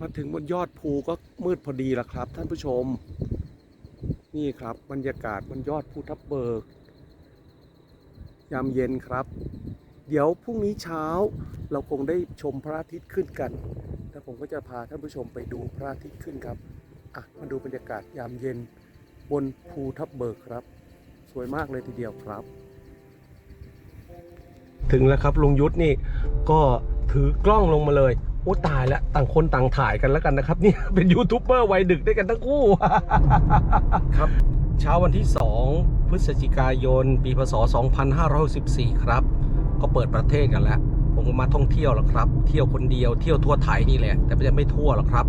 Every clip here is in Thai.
มาถึงบนยอดภูก็มืดพอดีแล้วครับ ท่านผู้ชม นี่ครับบรรยากาศบนยอดภูทับเบิก ยามเย็นครับ เดี๋ยวพรุ่งนี้เช้าเราคงได้ชมพระอาทิตย์ขึ้นกันแล้วผมก็จะพาท่านผู้ชมไปดูพระอาทิตย์ขึ้นครับอะมาดูบรรยากาศยามเย็นบนภูทับเบิกครับ สวยมากเลยทีเดียวครับ ถึงแล้วครับลุงยุทธนี่ก็ถือกล้องลงมาเลย โอ้ตายแล้วต่างคนต่างถ่ายกันแล้วกันนะครับเนี่ยเป็นยูทูบเบอร์วัยดึกด้วยกันทั้งคู่ ครับ เช้าวันที่ 2 พฤศจิกายน ปีพศ 2564ครับ ก็เปิดประเทศกันแล้ว ผมก็มาท่องเที่ยวแล้วครับ เที่ยวคนเดียวเที่ยวทั่วไทยนี่แหละ แต่ไม่จะไม่ทั่วหรอกครับ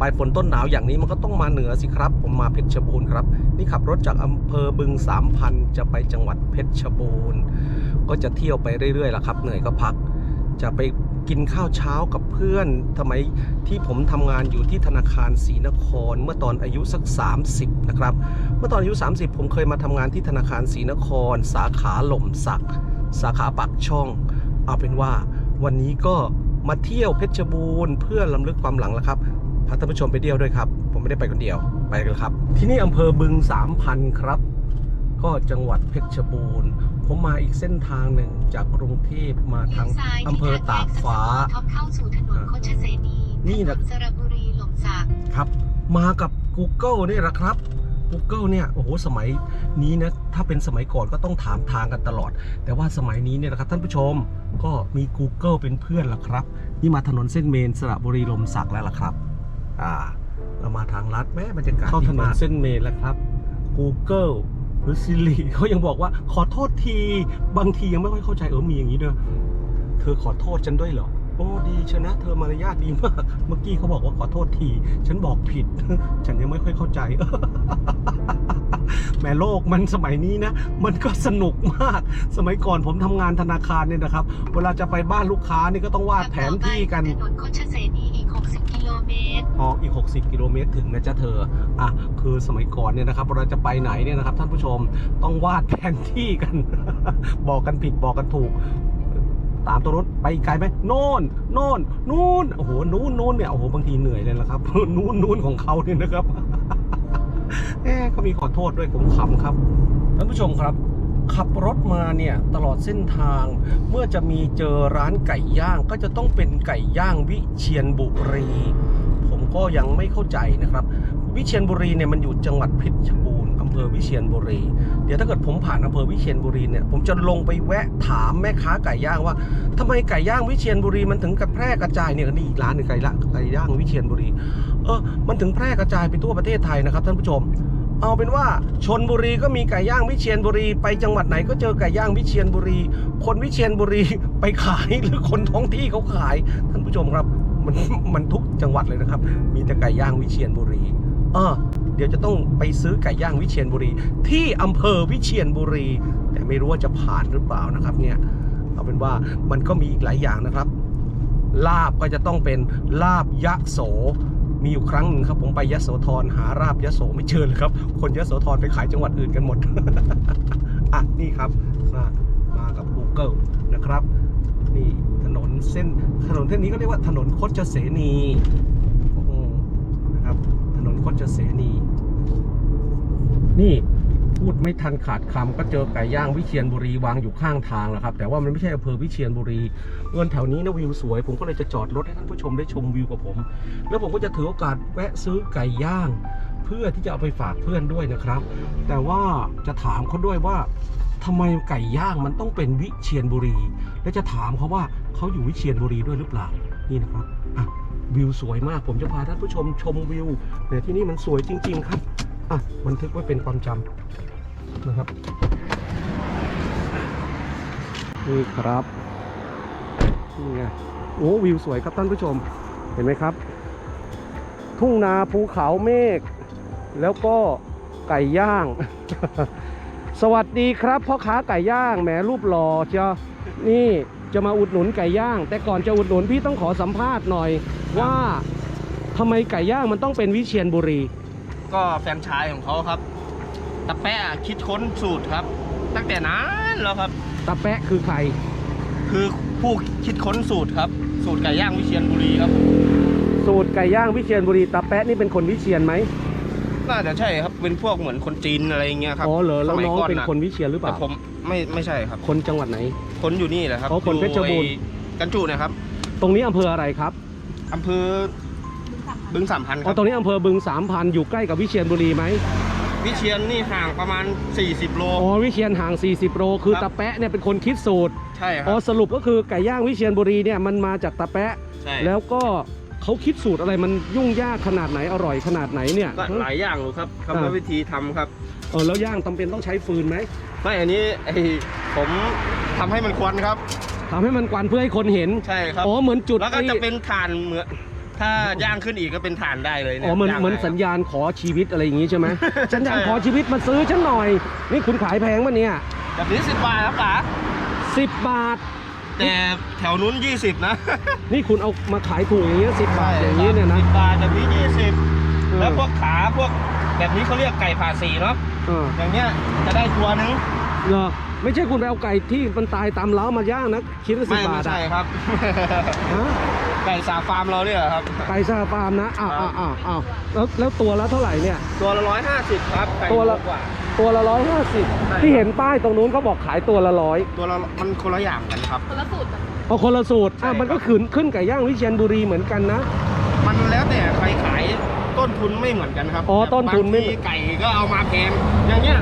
ปลายฝนต้นหนาวอย่างนี้มันก็ต้องมาเหนือสิครับ ผมมาเพชรบูรณ์ครับ นี่ขับรถจากอำเภอบึงสามพันจะไปจังหวัดเพชรบูรณ์ ก็จะเที่ยวไปเรื่อยๆล่ะครับ เหนื่อยก็พัก จะไป กินข้าวเช้ากับเพื่อนทำไมที่ผมทำงานอยู่ที่ธนาคารศรีนคร เมื่อตอนอายุสัก 30 นะครับ เมื่อตอนอายุ 30 ผมเคยมาทำงานที่ธนาคารศรีนคร สาขาหล่มสัก สาขาปากช่อง เอาเป็นว่าวันนี้ก็มาเที่ยวเพชรบูรณ์เพื่อลำลึกความหลังแล้วครับพาท่านผู้ชมไปเที่ยวด้วยครับ ผมไม่ได้ไปคนเดียวไปกันครับ ที่นี่อำเภอบึงสามพันครับ ก็จังหวัดเพชรบูรณ์ ผมมาอีกเส้นทางหนึ่งจากกรุงเทพมาทางอำเภอตากฟ้าท็อปเข้าสู่ถนนโคชเสนีนี่นะถสระบุรีหล่มสักครับ มากับ Google นี่แหละครับ Google เนี่ยโอ้โหสมัยนี้นะถ้าเป็นสมัยก่อนก็ต้องถามทางกันตลอด แต่ว่าสมัยนี้เนี่ยนะครับท่านผู้ชมก็มี Google เป็นเพื่อนละครับ นี่มาถนนเส้นเมนสระบุรีลมสักแล้วล่ะครับอ่าเรามาทางลัดแม่บรรยากาศเข้าถนนเส้นเมนแล้วครับ Google หรือซิริเขายังบอกว่าขอโทษที บางทียังไม่ค่อยเข้าใจเออมีอย่างนี้ด้วยเธอขอโทษฉันด้วยเหรอ โอ้ดีชนะ เธอมารยาทดีมาก เมื่อกี้เขาบอกว่าขอโทษที ฉันบอกผิด ฉันยังไม่ค่อยเข้าใจแหม่โลกมันสมัยนี้นะ มันก็สนุกมาก สมัยก่อนผมทำงานธนาคารเนี่ยนะครับ เวลาจะไปบ้านลูกค้านี่ก็ต้องวาดแผนที่กันถนนโคชเสนีอีก 60 กิโลเมตรอ๋ออีก 60 กิโลเมตรถึงนะจ๊ะเธอ อะ คือสมัยก่อนเนี่ยนะครับเราจะไปไหนเนี่ยนะครับ ท่านผู้ชมต้องวาดแผนที่กัน บอกกันผิดบอกกันถูก ตามตัวรถไปไกลไหมโน่นโน่นนู่นโอ้โหนู่นนู่นเนี่ยโอ้โหบางทีเหนื่อยเลยละครับนู่นนู่นของเขาเนี่ยนะครับเอ๊เขามีขอโทษด้วยผมขำครับท่านผู้ชมครับ ขับรถมาเนี่ยตลอดเส้นทาง เมื่อจะมีเจอร้านไก่ย่างก็จะต้องเป็นไก่ย่างวิเชียนบุรี ผมก็ยังไม่เข้าใจนะครับ วิเชียนบุรีเนี่ยมันอยู่จังหวัดพชรบูรณ์อำ เภอวิเชียนบุรี เดี๋ยวถ้าเกิดผมผ่านอำเภอวิเชียนบุรีเนี่ยผมจะลงไปแวะถามแม่ค้าไก่ย่างว่าทำไมไก่ย่างวิเชียนบุรีมันถึงกับแพร่กระจายเนี่ยนี่อีกร้านหนึ่งไก่ละไก่ย่างวิเชียนบุรีเออมันถึงแพร่กระจายไปทั่วประเทศไทยนะครับท่านผู้ชม เอาเป็นว่าชนบุรีก็มีไก่ย่างวิเชียนบุรี ไปจังหวัดไหนก็เจอไก่ย่างวิเชียนบุรี คนวิเชียนบุรีไปขายหรือคนท้องที่เขาขายท่านผู้ชมครับมันมันทุกจังหวัดเลยนะครับ มีแต่ไก่ย่างวิเชียนบุรี เออ เดี๋ยวจะต้องไปซื้อไก่ย่างวิเชียนบุรี ที่อำเภอวิเชียนบุรี แต่ไม่รู้ว่าจะผ่านหรือเปล่านะครับเนี่ยเอาเป็นว่ามันก็มีอีกหลายอย่างนะครับ ลาบก็จะต้องเป็นลาบยะโสมีอยู่ครั้งหนึ่งครับผมไปยะโสธรหาราบยะโสไม่เจอเลยครับ คนยะโสธรไปขายจังหวัดอื่นกันหมด อะนี่ครับมามากับ Google นะครับ นี่ถนนเส้นถนนเส้นนี้ก็เรียกว่าถนนคดเสนีโอ้โหนะครับ ถนนคดเสนี นี่พูดไม่ทันขาดคำก็เจอไก่ย่างวิเชียนบุรีวางอยู่ข้างทางแล้วครับ แต่ว่ามันไม่ใช่อำเภอวิเชียนบุรีเงินแถวนี้นะวิวสวย ผมก็เลยจะจอดรถให้ท่านผู้ชมได้ชมวิวกับผม แล้วผมก็จะถือโอกาสแวะซื้อไก่ย่าง เพื่อที่จะเอาไปฝากเพื่อนด้วยนะครับ แต่ว่าจะถามเขาด้วยว่าทำไมไก่ย่างมันต้องเป็นวิเชียนบุรี และจะถามเขาว่าเขาอยู่วิเชียนบุรีด้วยหรือเปล่านี่นะครับอะ วิวสวยมาก ผมจะพาท่านผู้ชมชมวิวแต่ที่นี่มันสวยจริง ๆ ครับอะบันทึกไว้เป็นความจำนะครับนี่ครับนี่ไงโอ้วิวสวยครับท่านผู้ชมเห็นไหมครับ ทุ่งนาภูเขาเมฆแล้วก็ไก่ย่าง สวัสดีครับพ่อค้าไก่ย่างแหมรูปหล่อเชียวนี่ จะมาอุดหนุนไก่ย่าง แต่ก่อนจะอุดหนุนพี่ต้องขอสัมภาษณ์หน่อย ว่าทำไมไก่ย่างมันต้องเป็นวิเชียนบุรี ก็แฟรนไชายของเขาครับตะแปะคิดค้นสูตรครับ ตั้งแต่นานแล้วครับตาแปะคือใคร คือผู้คิดค้นสูตรครับ สูตรไก่ย่างวิเชียนบุรีครับสสูตรไก่ย่างวิเชียรบุรีตาแปะนี่เป็นคนวิเชียรไหมน่าจะใช่ครับเป็นพวกเหมือนคนจีนอะไรอย่างเงี้ยครับอ๋อเหรอแล้วสมัยน้องก่เป็นน่ะคนวิเชียรหรือเปแต่ล่าผมไม่ไม่ใช่ครับ คนจังหวัดไหน คนอยู่นี่แหละครับอ๋อคนเพชรบูรณ์ อยู่ไอ้กันจุนะครับตรงนี้อำเภออะไรครับอำเภอบึงสามพันคอ๋อรับตรงนี้อำเภอบึงสามพันอยู่ใกล้กับวิเชียรบุรีไหมวิเชียนนี่ห่างประมาณ 40 โล อ๋อวิเชียรห่าง 40 โลคือครับตาแปะเนี่ยเป็นคนคิดสูตรใช่คอ๋รัอบ สรุปก็คือไก่ย่างวิเชียรบุรีเนี่ยมันมาจากตาแปะ ใช่แล้วก็เขาคิดสูตรอะไรมันยุ่งยากขนาดไหนอร่อยขนาดไหนเนี่ย ก็หลายอย่างอยู่ครับอ่าคำว่า วิธีทำครับเออแล้วย่างจำเป็นต้องใช้ฟืนไหมไม่อันนี้ไอผมทำให้มันควันครับ ทำให้มันกวนเพื่อให้คนเห็นใช่ครับ อ๋อเหมือนจุดแล้วก็ที่จะเป็นถ่านเหมือนถ้าย่างขึ้นอีกก็เป็นถ่านได้เลยเนี่ยอ๋อเหมือนย่างเหมือนได้สัญญาณขอชีวิตอะไรอย่างงี้ใช่ไหม สัญญาณใช่ขอชีวิตมาซื้อฉันหน่อย นี่คุณขายแพงปะเนี่ยแบบนี้สิบบาทครับป๋าสิบบาท แต่แถวนู้น 20 นะนี่คุณเอามาขายถูกอย่างเงี้ยสิบบาทอย่างนี้เนี่ยนะ สิบบาทแบบนี้ 20เออแล้วพวกขาพวก แบบนี้เขาเรียกไก่ผ่าสีเนาะเอออย่างเนี้ยจะได้ตัวนึงเหรอไม่ใช่คุณไปเอาไก่ที่มันตายตามเล้ามาย่างนะชิ้นละสิไม่บบาไม่ทใช่อะครับ ฮะไก่สาฟาร์มเราเนี่ยครับ ไก่ซาฟาร์มนะอ้าวครัอ้าบวอ้าวอ้าวแล้วแล้วตัวละเท่าไหร่เนี่ย ตัวละร้อยห้าสิบครับไก่ตัวละ กว่า ตัวละร้อยห้าสิบใช่ ที่เห็นป้ายตรงนู้นเขาบอกขายตัวละร้อยตัวละมันคนละอย่างกันครับเอาคนละสูตรใช่อะมันก็ครับ ขึ้นขึ้นไก่ย่างวิเชียรบุรีเหมือนกันนะมันแล้วแต่ใครขาย ต้นทุนไม่เหมือนกันครับอ๋อต้นทุนไม่ บางทีไก่ก็เอามาแพงอย่างเงี้ย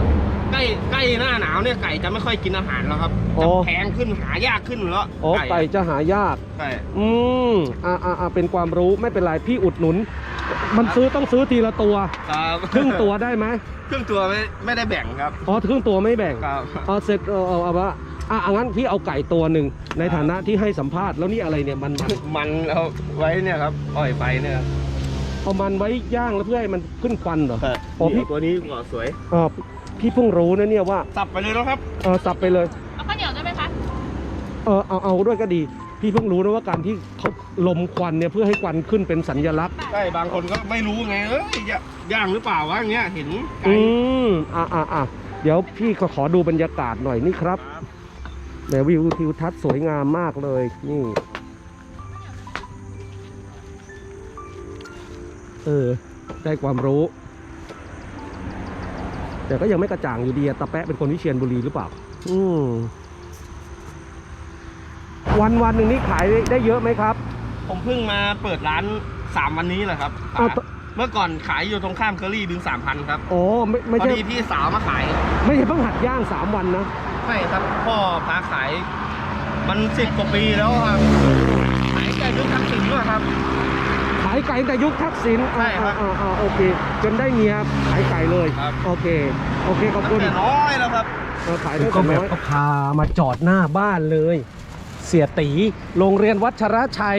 ใกล้ใกล้หน้าหนาวเนี่ยไก่จะไม่ค่อยกินอาหารแล้วครับอ๋อจะแพงขึ้นหายากขึ้นแล้วอ๋อไก่จะหายาก ไก่ อืมอ่าอ่าอ่าเป็นความรู้ไม่เป็นไรพี่อุดหนุน มันซื้อต้องซื้อทีละตัว ครับครึ่งตัวได้ไหมครึ่งตัวไม่ไม่ได้แบ่งครับอ๋อครึ่งตัวไม่แบ่งครับ เอาเสร็จเอาเอาเอาว่าอะอะงั้นพี่เอาไก่ตัวหนึ่งในฐานะที่ให้สัมภาษณ์แล้วนี่อะไรเนี่ยมันมันมันเอาไว้เนี่ยครับปล่อยไปเนี่ยครับ เอามันไว้ย่างแล้วเพื่อให้มันขึ้นควันเหรออ๋อพี่ นี่ตัวนี้ก็สวยอ๋อพี่เพิ่งรู้นะเนี่ยว่าสับไปเลยนะครับ เออสับไปเลย เอาข้าวเหนียวด้วยไหมคะ เออเอาเอาด้วยก็ดี พี่เพิ่งรู้นะว่าการที่เขาลมควันเนี่ยเพื่อให้ควันขึ้นเป็นสัญลักษณ์ ใช่ บางคนก็ไม่รู้ไง เอ้ยย่าย่างหรือเปล่าวะอย่างเงี้ย เห็นไก่อืมอะอะอะเดี๋ยวพี่ก็ขอดูบรรยากาศหน่อยนี่ครับครับแหมวิวทิวทัศน์สวยงามมากเลย นี่ เออ ได้ความรู้ แต่ก็ยังไม่กระจ่างอยู่ดีอะตาแปะเป็นคนวิเชียรบุรีหรือเปล่า อืมวันวันหนึ่งนี่ขายได้ได้เยอะไหมครับ ผมเพิ่งมาเปิดร้าน3วันนี้แหละครับอ้าวตเมื่อก่อนขายอยู่ตรงข้ามเคอรี่บึงสามพันครับอ๋อไม่ไม่พอใช่ดีพี่สาวมาขายไม่ใช่เพิ่งหัดย่างสามวันนะใช่ครับพ่อพาขาย มันสิบกว่าปีแล้วครับขายไก่ด้วยทักษิณด้วยครับขายไก่ตั้งแต่ยุคทักษิณใช่ครับอ่าอ่าอ่าโอเค จนได้เมียขายไก่เลย ครับ โอเค โอเค ขอบตั้คุงณแต่น้อยแล้วครับเราขายได้ก็แบบพามาจอดหน้าบ้านเลย เสียตีโรงเรียนวัชรชัย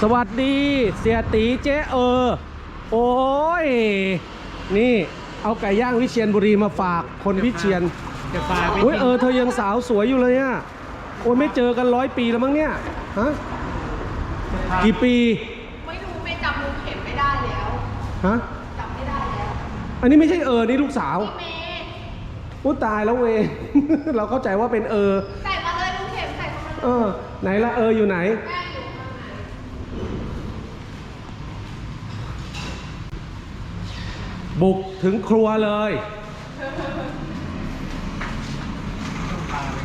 สวัสดี เสียตีเจ๊เออ โอ้ย นี่เอาไก่ย่างวิเชียนบุรีมาฝากคนวิเชียน จะพาไปโอ้ยเออเธอยังสาวสวยอยู่เลยอะโอ้ยไม่เจอกันร้อยปีแล้วมั้งเนี่ยฮะ กี่ปี ไม่รู้ไม่จำลุงเข็มไม่ได้แล้วฮะ จำไม่ได้แล้วอันนี้ไม่ใช่เออ นี่ลูกสาวเมย์อู้ตายแล้วเวย เราเข้าใจว่าเป็นเออ ใส่มาเลยลุงเข็มใส่มาเลยเออ ไหนละเอออยู่ไหน แม่อยู่ข้างในบุกถึงครัวเลย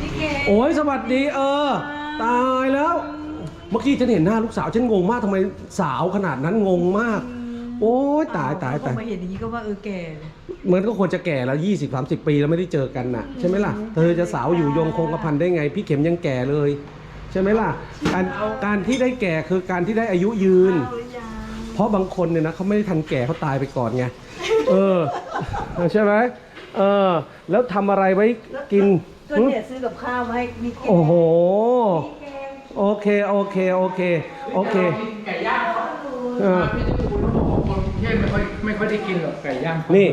พี่เกโอ้ยสวัสดีเออ ตายแล้วเมื่อกี้ฉันเห็นหน้าลูกสาวฉันงงมากทำไมสาวขนาดนั้นงงมาก โอ้ยตายตายตาย พอมาเห็นอย่างนี้ก็ว่าเออแก่เลยเหมือนก็ควรจะแก่แล้ว 20 30 ปีแล้วไม่ได้เจอกันน่ะ ใช่ไหมล่ะ เธอจะสาวอยู่ยงคงกระพันได้ไง พี่เข็มยังแก่เลย ใช่ไหมล่ะ การการที่ได้แก่คือการที่ได้อายุยืน เอาหรือยังเพราะบางคนเนี่ยนะเขาไม่ได้ทันแก่เขาตายไปก่อนไง เออ ใช่ไหมเออ แล้วทำอะไรไว้กิน ก็เนี่ยซื้อกับข้าวมาให้มีแกงโอ้โหมีแกง โอเคโอเคโอเคโอเคเออเทพไม่ค่อยไม่ค่อยได้กินหรอกไก่ย่างนี่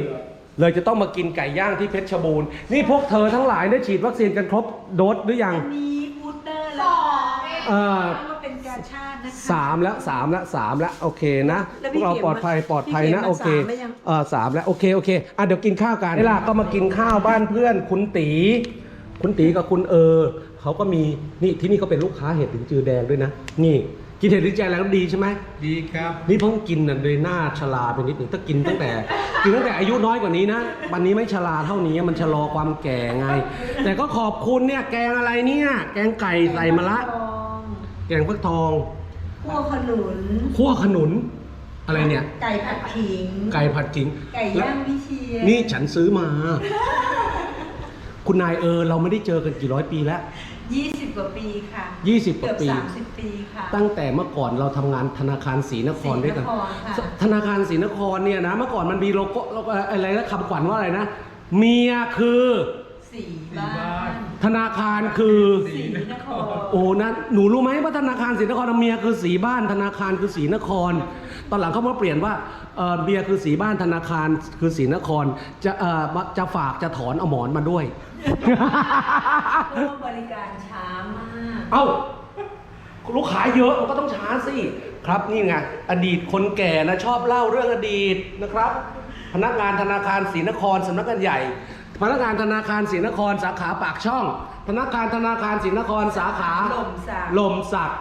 เลยจะต้องมากินไก่ย่างที่เพชรบูรณ์นี่พวกเธอทั้งหลายได้ฉีดวัคซีนกันครบโดสหรือยัง มีบูสเตอร์แล้วค่ะเออแล้วก็เป็นการชาตินะคะ สามแล้วสามแล้วสามแล้วโอเคนะแล้วพพี่วกเราเข็มปลอดภัยอะปลอดภัยนะพี่เข็มอะโอเคสามแล้วยัง เออสามแล้วโอเคโอเคอะเดี๋ยวกินข้าวกันนี่ล่ะก็มากินข้าวบ้านเพื่อนคุณตี คุณตีกับคุณเออเขาก็มีนี่ที่นี่ก็เป็นลูกค้าเห็ดถึงจือแดงด้วยนะ นี่กินเห็ดลิ้นแจแล้วดีใช่ไหมดีครับ นี่เพิ่งกินน่ะเลยหน้าชราไปนิดหนึ่งถ้ากินตั้งแต่ กินตั้งแต่อายุน้อยกว่านี้นะวันนี้ไม่ชราเท่านี้มันชะลอความแก่ไง แต่ก็ขอบคุณเนี่ยแกงอะไรเนี่ย แกงไก่ใส่มะละทองแกงฟักทองคั่วขนุนคั่วขนุน อะไรเนี่ย ไก่ผัดขิง ไก่ผัดขิงไก่ย่างวิเชียรนี่ฉันซื้อมา คุณนายเออเราไม่ได้เจอกันกี่ร้อยปีแล้วยี่สิบกว่าปีค่ะ20กว่าปี เกือบสามสิบปีค่ะ ตั้งแต่เมื่อก่อนเราทำงานธนาคารศรีนครด้วยกัน ศรีนครค่ะ ธนาคารศรีนครเนี่ยนะเมื่อก่อนมันมีโลโก้โลโก้อะไรนะคำขวัญว่าอะไรนะ เมียคือ สีบ้านธนาคารคือสีนครโอ้นะหนูรู้ไหมว่าธนาคารศรีนครเมียคือสีบ้าน ธนาคารคือศรีนคร ตอนหลังเขามาเปลี่ยนว่าเอ่อเมียคือสีบ้านธนาคารคือศรีนครจะเอ่อจะฝากจะถอนเอาหมอนมาด้วย เพราะว่าบริการช้ามากเอ้าลูกค้าเยอะมันก็ต้องช้าสิครับนี่ไงอดีตคนแก่นะชอบเล่าเรื่องอดีตนะครับ พนักงานธนาคารศรีนครสำนักงานใหญ่ พนักงานธนาคารศรีนครสาขาปากช่อง พนักงานธนาคารศรีนครสาขาลมสักลมสัก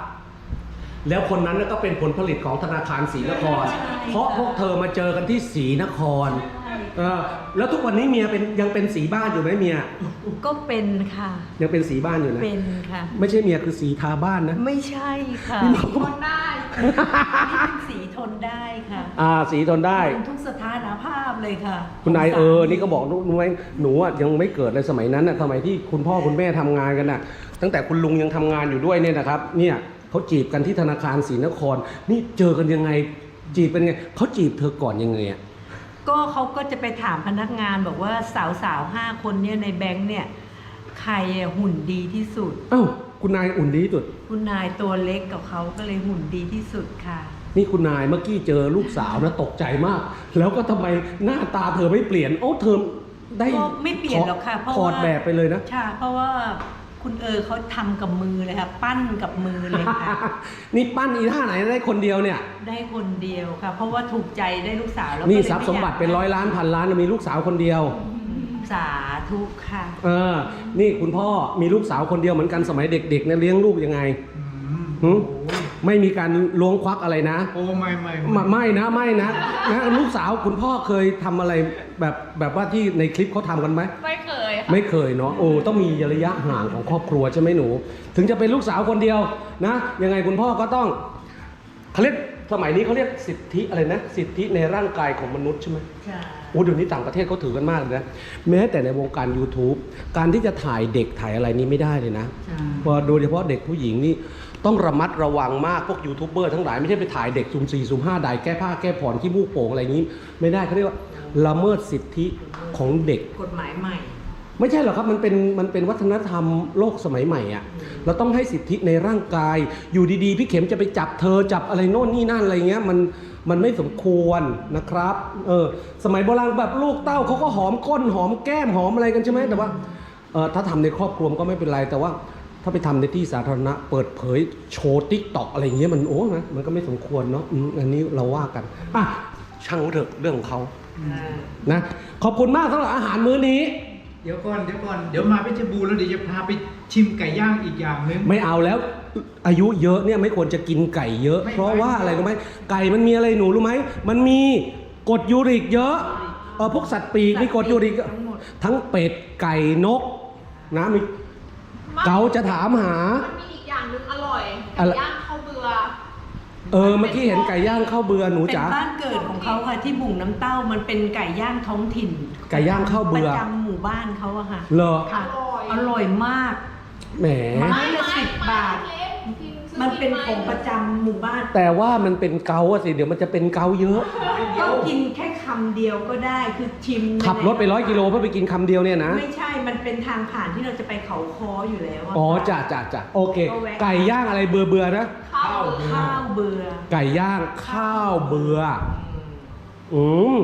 แล้วคนนั้นน่ะก็เป็นผลผลิตของธนาคารศรีนครใช่เพราะพวกเธอมาเจอกันที่ศรีนครใช่เออแล้วทุกวันนี้เมียเป็นยังเป็นสีบ้านอยู่ไหมเมียก็เป็นค่ะ ยังเป็นสีบ้านอยู่นะเป็นค่ะ ไม่ใช่เมียคือสีทาบ้านนะ ไม่ใช่ค่ะทนได้นี่ เป็นสีทนได้ค่ะอ่าสีทนได้ ทนทุกสถานภาพเลยค่ะคุณนายสงสรเออ นี่ก็บอกรู้ไหมหนูอะยังไม่เกิดเลยสมัยนั้นน่ะสมัยที่คุณพ่อคุณแม่ทำงานกันน่ะ ตั้งแต่คุณลุงยังทำงานอยู่ด้วยเนี่ยนะครับ เนี่ยเขาจีบกันที่ธนาคารศรีนคร นี่เจอกันยังไง จีบเป็นไงเขาจีบเธอก่อนยังไงอะก็เขาก็จะไปถามพนักงานบอกว่าสาวสาวๆห้าคนเนี่ยในแบงค์เนี่ย ใครอะหุ่นดีที่สุด เอ้า คุณนายอุ่นดีที่สุด คุณนายตัวเล็กกับเขาก็เลยหุ่นดีที่สุดค่ะ นี่คุณนายเมื่อกี้เจอลูกสาวนะตกใจมาก แล้วก็ทำไมหน้าตาเธอไม่เปลี่ยนโอ้เธอได้ก็ไม่เปลี่ยนหรอกค่ะเพราะถอดว่า แบบไปเลยนะใช่เพราะว่าคุณเออเขาทำกับมือเลยค่ะ ปั้นกับมือเลยค่ะ นี่ปั้นอีท่าไหนได้คนเดียวเนี่ย ได้คนเดียวค่ะ เพราะว่าถูกใจได้ลูกสาวแล้วนี่ก็เลยทรัพย์สมบัติเป็นร้อยล้านพันล้านแล้วมีลูกสาวคนเดียว สาธุค่ะเออ นี่คุณพ่อมีลูกสาวคนเดียวเหมือนกันสมัยเด็กๆเนี่ยเลี้ยงลูกยังไงหึไม่มีการล้วงควักอะไรนะ โอ้ไม่ไม่ ไม่ไม่นะไม่นะนะลูกสาวคุณพ่อเคยทำอะไรแบบแบบว่าที่ในคลิปเขาทำกันไหม ไม่เคยค่ะ ไม่เคยเนาะโอ้ต้องมีระยะห่างของครอบครัวใช่ไหมหนู ถึงจะเป็นลูกสาวคนเดียวนะยังไงคุณพ่อก็ต้องเขาเรียกสมัยนี้เขาเรียกสิทธิอะไรนะ สิทธิในร่างกายของมนุษย์ใช่ไหม ใช่ โอ้เดี๋ยวนี้ต่างประเทศเขาถือกันมากเลยนะแม้แต่ในวงการ YouTube การที่จะถ่ายเด็กถ่ายอะไรนี้ไม่ได้เลยนะใช่พอโดยเฉพาะเด็กผู้หญิงนี่ต้องระมัดระวังมากพวกยูทูบเบอร์ทั้งหลายไม่ใช่ไปถ่ายเด็กซุ่มสี่ซุ่มห้าใดแก้ผ้าแก้ผ่อนขี้มูกโป่งอะไรอย่างนี้ ไม่ได้เขาเรียกว่าละเมิดสิทธิของเด็กกฎหมายใหม่ ไม่ใช่หรอกครับมันเป็นมันเป็นวัฒนธรรมโลกสมัยใหม่อะ่ะเราต้องให้สิทธิในร่างกาย อยู่ดีๆ พี่เข็มจะไปจับเธอจับอะไรโน่นนี่นั่นอะไรเงี้ยมัน มันไม่สมควรนะครับเออสมัยโบราณแบบลูกเต้าเขาก็หอมก้นหอมแก้มหอมอะไรกันใช่ไหมแต่ว่าเออถ้าทำในครอบครัวมันก็ไม่เป็นไรแต่ว่าถ้าไปทำในที่สาธารณะเปิดเผยโชว์ติ๊กตอกอะไรเงี้ยมันโอ้นะมันก็ไม่สมควรเนาะอืมอันนี้เราว่ากันอะช่างเขาเถอะเรื่องของเขานะขอบคุณมากสำหรับอาหารมื้อนี้ เดี๋ยวก่อนเดี๋ยวก่อนเดี๋ยวมาเพชรบูรณ์แล้วเดี๋ยวจะพาไปชิมไก่ย่างอีกอย่างหนึงไม่เอาแล้ว อายุเยอะเนี่ยไม่ควรจะกินไก่เยอะไม่เพราะว่าไม่อะไรรู้ไหมไก่มันมีอะไรหนูรู้ไหมมันมีกรดยูริกเยอะเออพวกสัตว์ปีกมีกรดยูริกทั้งหมดทั้งเป็ดไก่นกนะมีเกาจะถามหา มันมีอีกอย่างหนึงอร่อยอะไรไก่ย่างข้าวเบื่อ เออเมื่อกี้เห็นไก่ย่างข้าวเบือหนูเป็นจ๋าบ้านเกิดของเขาค่ะที่บุ่งน้ำเต้ามันเป็นไก่ย่างท้องถิ่นไก่ย่างข้าวเบื่อประจำหมู่บ้านเขาอะค่ะ เหรอ ค่ะ อร่อย อร่อยมาก แหม ไม้ละสิบบาทเล็กกินซื้อมันเป็นกิของประจำหมู่บ้านแต่ว่ามันเป็นเกาอะสิ เดี๋ยวมันจะเป็นเกาเยอะ ก็กินแค่คำเดียวก็ได้คือชิมขับรถไปร้อยกิโลเพื่อไปกินคำเดียวเนี่ยนะ ไม่ใช่มันเป็นทางผ่านที่เราจะไปเขาคออยู่แล้วะ อ๋อจ้ะจ้ะจ้ะโอเค ก็แวะ ไก่ย่างอะไรเบือเบือๆนะ ข้าวเบื่อข้าวเบื่อไก่ย่างข้าวเบืออืม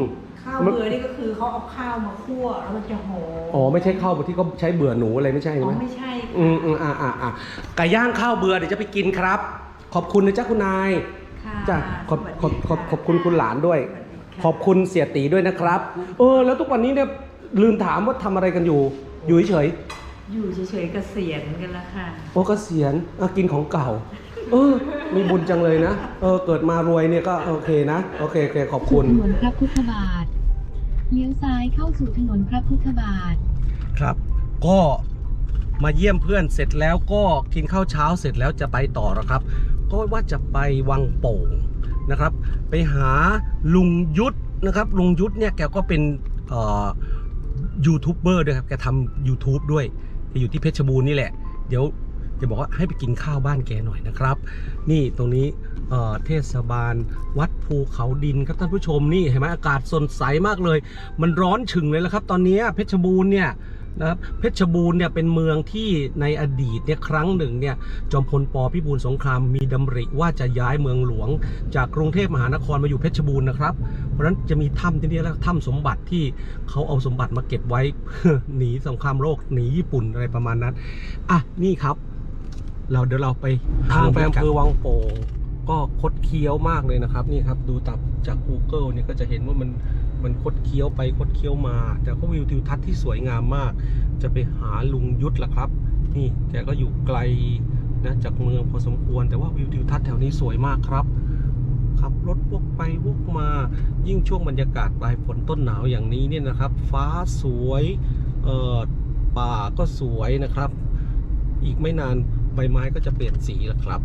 ข้าวเบื่อนี่ก็คือเขาเอาข้าวมาคั่วแล้วมันจะหอมอ๋อไม่ใช่ข้าวที่เขาใช้เบื่อหนูอะไรไม่ใช่อ๋ใช่อไหมไม่ใช่อืมอืมอ่าอ่าอ่าไก่ย่างข้าวเบื่อเดี๋ยวจะไปกินครับ ขอบคุณนะจ๊ะคุณนายค่ะจ้ะขอบสวัสดีขอบขอบะขอบคุณคุณหลานด้วย สวัสดีะขอบคุณเสียตีด้วยนะครับ เออ แล้วทุกวันนี้เนี่ยลืมถามว่าทำอะไรกันอยู่ อยู่เฉยอยู่เฉยๆเกษียณกันแล้วค่ะ ๆโอ้เกษียณอะกินของเก่า เออ มีบุญจังเลยนะ เออ เกิดมารวยเนี่ยก็โอเคนะ โอเคโอเคขอบคุณ ถนนพระพุทธบาท เลี้ยวซ้ายเข้าสู่ถนนพระพุทธบาท ครับ ก็มาเยี่ยมเพื่อนเสร็จแล้วก็กินข้าวเช้าเสร็จแล้วจะไปต่อแล้วครับ ก็ว่าจะไปวังโป่งนะครับ ไปหาลุงยุทธนะครับ ลุงยุทธเนี่ยแกก็เป็นเอ่อยูทูบเบอร์ด้วยครับ แกทำ YouTube ด้วยแกอยู่ที่เพชรบูรณ์นี่แหละ เดี๋ยว จะบอกว่าให้ไปกินข้าวบ้านแกหน่อยนะครับ นี่ตรงนี้เเทศบาลวัดภูเขาดินครับท่านผู้ชมนี่เห็นไหมอากาศสดใสมากเลย มันร้อนฉึงเลยแล้วครับ ตอนนี้เพชรบูรณ์เนี่ยนะครับเพชรบูรณ์เนี่ยเป็นเมืองที่ในอดีตเนี่ยครั้งหนึ่งเนี่ยจอมพลปพิบูลสงครามมีดำริว่าจะย้ายเมืองหลวง จากกรุงเทพมหานครมาอยู่เพชรบูรณ์นะครับ เพราะฉะนั้นจะมีถ้ำที่นี่แล้วถ้ำสมบัติที่เขาเอาสมบัติมาเก็บไว้หนีสงครามโลกหนีญี่ปุ่นอะไรประมาณนั้นอะนี่ครับ เราเดี๋ยวเราไปทางไปอำเภอวังโป่งก็คดเคี้ยวมากเลยนะครับนี่ครับดูตับจาก Google เนี่ยก็จะเห็นว่ามันมันคดเคี้ยวไปคดเคี้ยวมา แต่ก็วิวทิวทัศน์ที่สวยงามมาก จะไปหาลุงยุทธล่ะครับ นี่แกก็อยู่ไกลนะจากเมืองพอสมควร แต่ว่าวิวทิวทัศน์แถวนี้สวยมากครับขับรถวกไปวกมา ยิ่งช่วงบรรยากาศปลายฝนต้นหนาวอย่างนี้เนี่ยนะครับ ฟ้าสวยเอ่อป่าก็สวยนะครับ อีกไม่นาน ใบไม้ก็จะเปลี่ยนสีแล้วครับ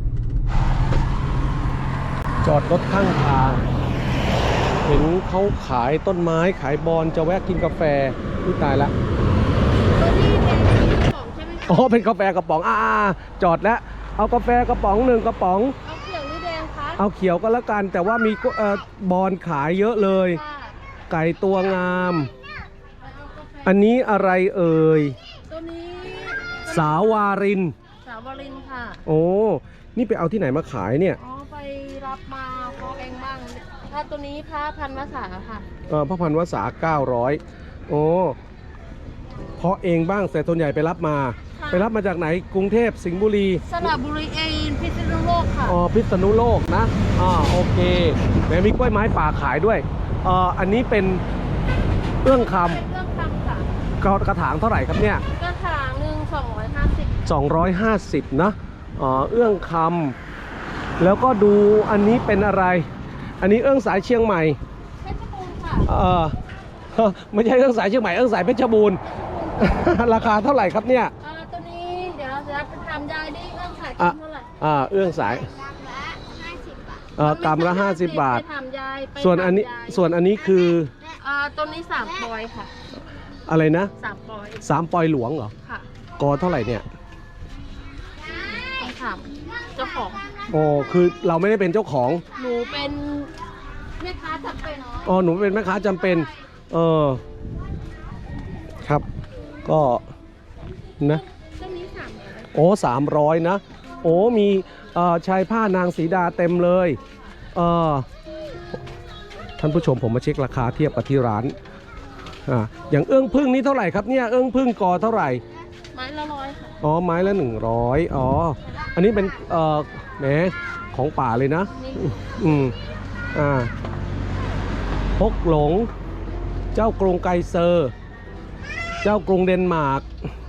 จอดรถข้างทาง เห็นเขาขายต้นไม้ขายบอลจะแวะกินกาแฟอุ้ยตายละอ๋อเป็นกาแฟกระป๋องอ่าจอดแล้วเอากาแฟกระป๋องหนึ่งกระป๋อง เอาเขียวหรือแดงคะเอาเขียวก็แล้วกันแต่ว่ามีก็เอ่อบอลขายเยอะเลยค่ะไก่ตัวงามเอากาแฟอันนี้อะไรเอ่ย ตัวนี้ สาวารินสา วรินค่ะโโอ้นี่ไปเอาที่ไหนมาขายเนี่ยอ๋อไปรับมาเพาะเองบ้างถ้าตัวนี้พระพันวษาค่ะ เออพระพันวษา900โอ้เพราะเองบ้างแต่ส่วนใหญ่ไปรับมา ค่ะ ไปรับมาจากไหนกรุงเทพสิงห์บุรี สระบุรีเองพิษณุโลกค่ะ อ๋อพิษณุโลกนะอ่าโอเคแหมมีกล้วยไม้ป่าขายด้วยเอ่ออันนี้เป็นเอื้องคเป็นเครื่องทำค่ะำกระกระถางเท่าไหร่ครับเนี่ย กระถางหนึ่งสองร้อยห้าสิบ 250นะอ๋อเอื้องคำแล้วก็ดูอันนี้เป็นอะไร อันนี้เอื้องสายเชียงใหม่เพชรบูรณ์ค่ะเออไม่ใช่เอื้องสายเชียงใหม่เอื้องสายเพชรบูรณ์ราคาเท่าไหร่ครับเนี่ยอ่าตัวนี้เดี๋ยวเราจะไปทำยายดิเรื่องขายอะเท่าไหร่อ่าเอื้องสายกรัมละห้าสิบบาทเอ่อกรัมละ50 บาทไปทำยายไปส่วนอันนี้ทำยายส่วนอันนี้คืออ่าตัวนี้สามปอยค่ะ อะไรนะสามปอยสามปอยหลวงเหรอ ค่ะกอเท่าไหร่เนี่ยต้อง ถามเจ้าของอ๋อคือเราไม่ได้เป็นเจ้าของ หนูเป็นแม่ค้าจำเป็นอ๋อหนูเป็นแม่ค้าจำเป็น เออ ครับ ก็นะตัวนี้สามร้อยโอ้สามร้อยนะ โอ้มีเอ่อชายผ้านางสีดาเต็มเลยเออท่านผู้ชมผมมาเช็คราคาเทียบกับที่ร้านอ่าอย่างเอื้องพึ่งนี่เท่าไหร่ครับเนี่ยเอื้องพึ่งกอเท่าไหร่ ไม้ละร้อยค่ะอ๋อไม้ละหนึ่งร้อยอ๋อ อันนี้เป็นเอ่อแหมของป่าเลยนะ นี่อืมอ่าพกหลง เจ้ากรุงไกเซอร์ เจ้ากรุงเดนมาร์ก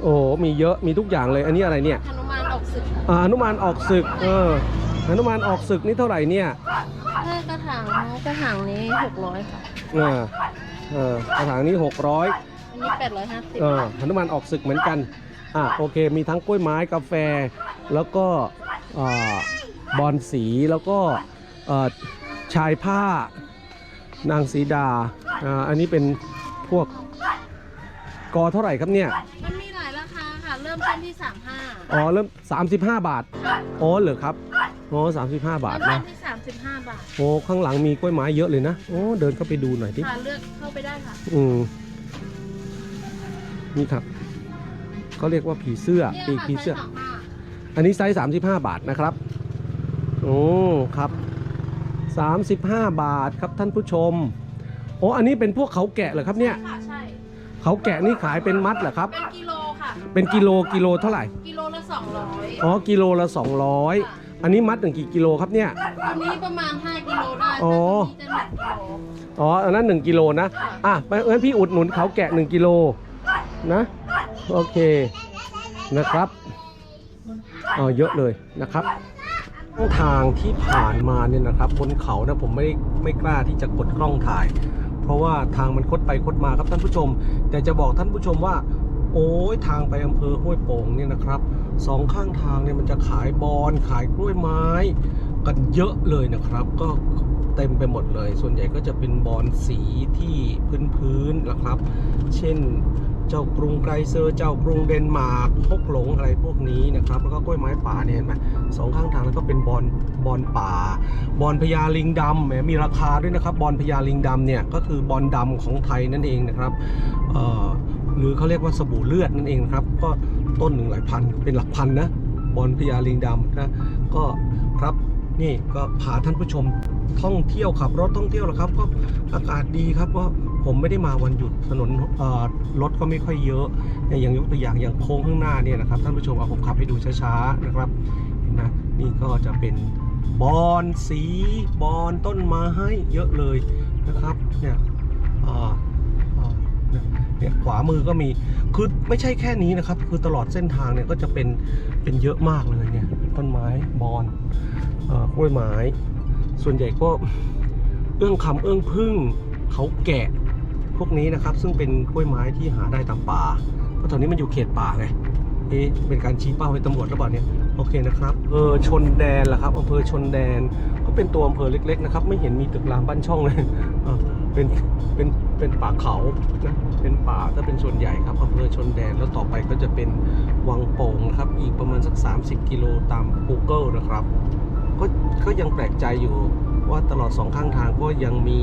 โอ้โหมีเยอะมีทุกอย่างเลย อันนี้อะไรเนี่ยฮนุมานออกศึกค่ะอ่าหนุมานออกศึก เออหนุมานออกศึกนี่เท่าไหร่เนี่ยถ้ากระถางกระถางนี้หกร้อยค่ะ อ่าเออกระถางนี้ 600 อันนี้แปดร้อยห้าสิบเออหนุมานออกศึกเหมือนกันอ่าโอเค มีทั้งกล้วยไม้กาแฟ แล้วก็อ่าบอลสีแล้วก็เอ่อชายผ้านางสีดาอ่าอันนี้เป็นพวกกอเท่าไหร่ครับเนี่ย มันมีหลายราคาค่ะ เริ่มต้นที่สามห้าอ๋อเริ่ม 35 บาท อ๋อเหรอครับอ๋อ35 บาทเริ่มต้นะนที่สามสิบห้าบาท โอ้ข้างหลังมีกล้วยไม้เยอะเลยนะโอ้เดินเข้าไปดูหน่อยดิค่ะเลือกเข้าไปได้ค่ะ อืม นี่ครับเขาเรียกว่าผีเสื้อเนี่ยปีกค่ะผีเสื้อไซส์สามห้าอันนี้ไซส์35 บาทนะครับ โอ้ครับ 35 บาทครับท่านผู้ชมโอ้อันนี้เป็นพวกเขาแกะเหรอครับเนี่ยค่ะใช่เขาแกะนี่ขายเป็นมัดเหรอครับ เป็นกิโลค่ะ เป็นกิโลกิโลเท่าไหร่ กิโลละสองร้อยอ๋อกิโลละ 200 อันนี้มัดหนึ่งกี่กิโลครับเนี่ย อันนี้ประมาณ 5 กิโลได้อ๋อ แต่ตัวนี้จะหนึ่งกิโล อ๋ออันนั้น1กิโลนะ อะไปงั้นพี่อุดหนุนเขาแกะ 1กิโล นะ โอเคนะครับอ๋อเยอะเลยนะครับทางที่ผ่านมาเนี่ยนะครับ บนเขานะผมไม่ไม่กล้าที่จะกดกล้องถ่าย เพราะว่าทางมันคดไปคดมาครับท่านผู้ชม แต่จะบอกท่านผู้ชมว่า โอ้ยทางไปอำเภอห้วยโป่งเนี่ยนะครับสองข้างทางเนี่ยมันจะขายบอนขายกล้วยไม้กันเยอะเลยนะครับ ก็เต็มไปหมดเลย ส่วนใหญ่ก็จะเป็นบอนสีที่พื้นๆนะครับ เช่น เจ้ากรุงไกรเซอร์เจ้ากรุงเดนมาร์กฮกหลงอะไรพวกนี้นะครับ แล้วก็กล้วยไม้ป่าเนี่ยเห็นไหมสองข้างทางแล้วก็เป็นบอนบอนป่า บอนพญาลิงดำแหมมีราคาด้วยนะครับ บอนพญาลิงดำเนี่ยก็คือบอนดำของไทยนั่นเองนะครับหรือเขาเรียกว่าสบู่เลือดนั่นเองนะครับ ก็ต้นหนึ่งหลายพันเป็นหลักพันนะบอนพญาลิงดำนะก็ นี่ก็พาท่านผู้ชมท่องเที่ยวขับรถท่องเที่ยวแล้วครับ ก็อากาศดีครับก็ผมไม่ได้มาวันหยุดถนนรถก็ไม่ค่อยเยอะ อย่างยกตัวอย่างอย่างโค้งข้างหน้าเนี่ยนะครับท่านผู้ชมเอาผมขับให้ดูช้าๆนะครับเห็นไหมนี่ก็จะเป็นบอนสีบอนต้นไม้เยอะเลยนะครับเนี่ยอ่าอ่าเนี่ยขวามือก็มีคือไม่ใช่แค่นี้นะครับ คือตลอดเส้นทางเนี่ยก็จะเป็นเป็นเยอะมากเลยเนี่ยต้นไม้บอน กล้วยไม้ ส่วนใหญ่ก็เอื้องคำเอื้องพึ่งเขาแกะพวกนี้นะครับ ซึ่งเป็นกล้วยไม้ที่หาได้ตามป่าเพราะตอนนี้มันอยู่เขตป่าไงเอ๊ะเป็นการชี้เป้าให้ตำรวจหรือเปล่าเนี่ยโอเคนะครับเออชนแดนล่ะครับอำเภอชนแดนก็เป็นตัวอำเภอเล็ก ๆ นะครับ ไม่เห็นมีตึกรามบ้านช่องเลยเออเป็นเป็นเป็นป่าเขานะเป็นป่าถ้าเป็นส่วนใหญ่ครับอำเภอชนแดนแล้วต่อไปก็จะเป็นวังโป่งนะครับ อีกประมาณสัก 30 กิโลตาม Google นะครับ ก็ก็ยังแปลกใจอยู่ว่าตลอดสองข้างทางก็ยังมี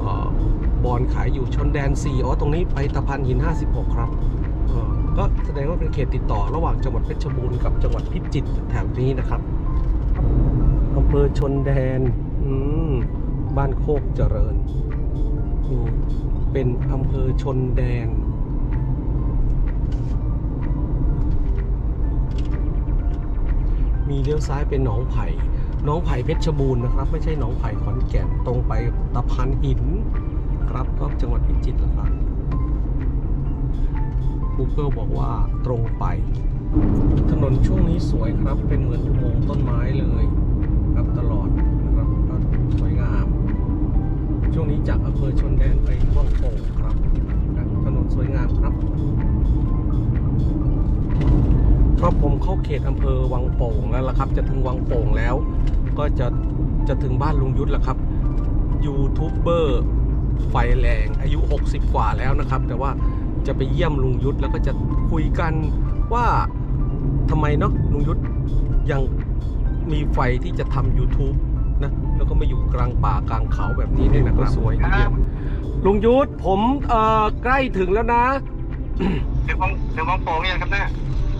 อ่อบอนขายอยู่ชนแดน 4 อ๋อ ตรงนี้ไปตะพานหิน 56 ครับ ก็แสดงว่าเป็นเขตติดต่อระหว่างจังหวัดเพชรบูรณ์กับจังหวัดพิจิตรแถวนี้นะครับอำเภอชนแดน บ้านโคกเจริญ เป็นอำเภอชนแดน มีเลี้ยวซ้ายเป็นหนองไผ่หนองไผ่เพชรบูรณ์นะครับ ไม่ใช่หนองไผ่ขอนแก่นตรงไปตะพานหินครับก็จังหวัดพิจิตรแหละครับ Google บอกว่าตรงไป ถนนช่วงนี้สวยครับ เป็นเหมือนอุโมงค์ต้นไม้เลยครับตลอดนะครับก็สวยงาม ช่วงนี้จากอำเภอชนแดนไปว่างโป่งครับครับถนนสวยงามครับ ครับผมเข้าเขตอำเภอวังโป่งแล้วล่ะครับ จะถึงวังโป่งแล้ว ก็จะจะถึงบ้านลุงยุทธแล้วครับยูทูบเบอร์ไฟแรงอายุ 60 กว่าแล้วนะครับ แต่ว่าจะไปเยี่ยมลุงยุทธแล้วก็จะคุยกันว่าทำไมเนาะลุงยุทธยังมีไฟที่จะทำ YouTube นะแล้วก็มาอยู่กลางป่ากลางเขาแบบนี้เนี่ยนะครับสวยทีเดียวลุงยุทธผมเอ่อใกล้ถึงแล้วนะ ถึงวังถึงวังโป่งยังครับเนี่ย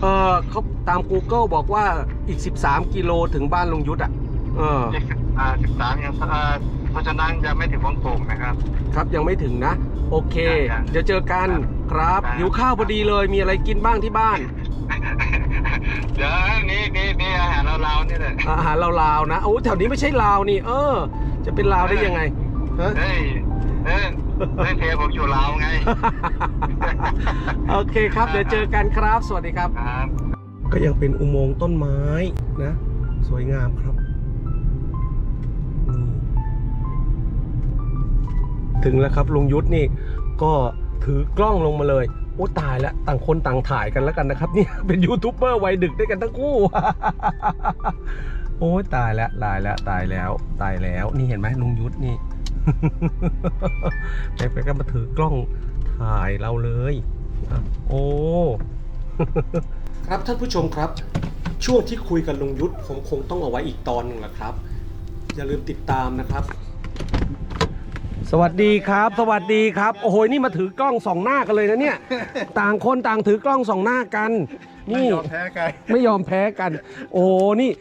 เอ่อเขาตาม Google บอกว่าอีก 13 กิโลถึงบ้านลุงยุทธอะเอออีกสิบอ่าสิบสามยังเอ่อเพราะฉะนั้นจะไม่ถึงวังโป่งนะครับ ครับยังไม่ถึงนะ โอเค ครับเดี๋ยวเจอกันครับครับ หิวข้าวพอดีเลยมีอะไรกินบ้างที่บ้าน เดี๋ยวนี่นี่นี่อาหารเราๆนี่แหละอาหารลาวๆนะโอ้แถวนี้ไม่ใช่ลาวนี่ เออ จะเป็นลาวได้ยังไงฮะเฮ้ย เฮ้ยเฮ้ยเพผมอยู่ลาวไง โอเคครับ เดี๋ยวเจอกันครับ สวัสดีครับ ครับ ก็ยังเป็นอุโมงค์ต้นไม้นะ สวยงามครับนี่ถึงแล้วครับลุงยุทธนี่ ก็ถือกล้องลงมาเลย โอ้ตายแล้วต่างคนต่างถ่ายกันแล้วกันนะครับเนี่ยเป็นยูทูบเบอร์วัยดึกด้วยกันทั้งคู่ โอ้ยตายแล้วตายแล้วตายแล้ว ตายแล้ว นี่เห็นไหมลุงยุทธนี่ แกก็มาถือกล้องถ่ายเราเลยอะโอ้ ครับท่านผู้ชมครับ ช่วงที่คุยกับลุงยุทธผมคงต้องเอาไว้อีกตอนหนึ่งแหละครับ อย่าลืมติดตามนะครับ สวัสดีครับ สวัสดีครับ โอ้โห นี่มาถือกล้องสองหน้ากันเลยนะเนี่ย ต่างคนต่างถือกล้องสองหน้ากัน นี่ไม่ยอมแพ้กัน ไม่ยอมแพ้กัน โอ้โหนี่